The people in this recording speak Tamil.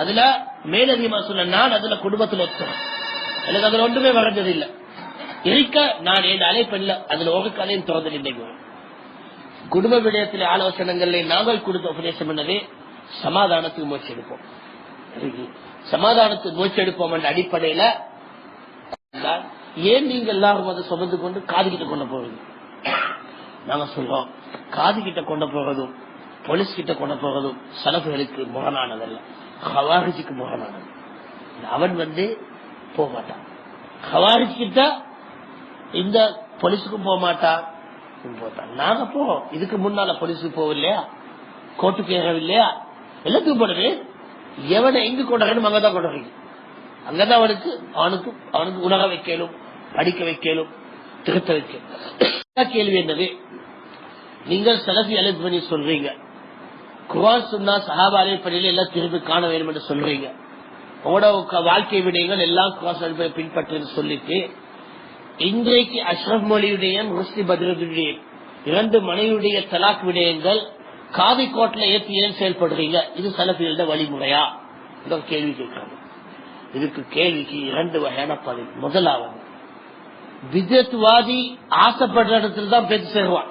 அதுல மேலதிகமா சொன்ன நான் அதுல குடும்பத்துல ஒத்துறேன். எனக்கு அதுல ஒன்றுமே வரைஞ்சது இல்ல. இருக்க நான் என் அழைப்பில்ல அதுல ஒரு கதையும் திறந்து நின்றைக்கு குடும்ப விடயத்திலே ஆலோசனைகளில் நாங்கள் கொடுத்த உபதேசம் என்னது? சமாதானத்துக்கு முயற்சி எடுப்போம். சமாதானத்துக்கு முயற்சி எடுப்போம் என்ற அடிப்படையில ஏன் நீங்க எல்லாரும் அதை சுமந்து கொண்டு காது கிட்ட கொண்டு போவீங்க நாங்க சொல்றோம். காது கிட்ட கொண்டு போறதும் போலீஸ் கிட்ட கொண்டு போறதும் சலப்புகளுக்கு முரணானதல்ல. ஹவாரிஜிக்கு முரணானது அவன் வந்து போக மாட்டான் ஹவாரிஜ் கிட்ட இந்த போலீஸுக்கும் போக மாட்டான் போட்டான் நாங்க போறோம் இதுக்கு முன்னால போலீஸுக்கு இல்லையா கோர்ட்டுக்கு ஏறவில்லையா? எல்லாத்துக்கும் போடுறது எவனை எங்க கொண்டாடணும் அங்கதான் கொண்டாடுறீங்க அங்கதான் அவனுக்கு அவனுக்கு அவனுக்கு உணர வைக்கலும் படிக்க வைக்கலும் திருத்த வைக்கலும். கேள்வி என்னது? நீங்கள் செலவி அழைப்பு பண்ணி சொல்றீங்க. குரான் சொன்னா சஹாபாலே பள்ளியில எல்லாம் திரும்பி காண வேண்டும் என்று சொல்றீங்க. உங்களோட வாழ்க்கை விடயங்கள் எல்லாம் குரான் பின்பற்று பின்பற்றுன்னு சொல்லிட்டு இன்றைக்கு அஷ்ரப் மொழியுடைய ருஸ்தி பத்ருடைய இரண்டு மனைவியுடைய தலாக் விடயங்கள் காவி கோட்டில் ஏற்றி ஏன் செயல்படுறீங்க? இது சலபிகளோட வழிமுறையா? கேள்வி கேட்கிறாங்க. இதுக்கு கேள்விக்கு இரண்டு வகையான பதில். முதலாவது விஜயத்வாதி ஆசைப்படுற இடத்துல தான் பேச்சு சேருவான்.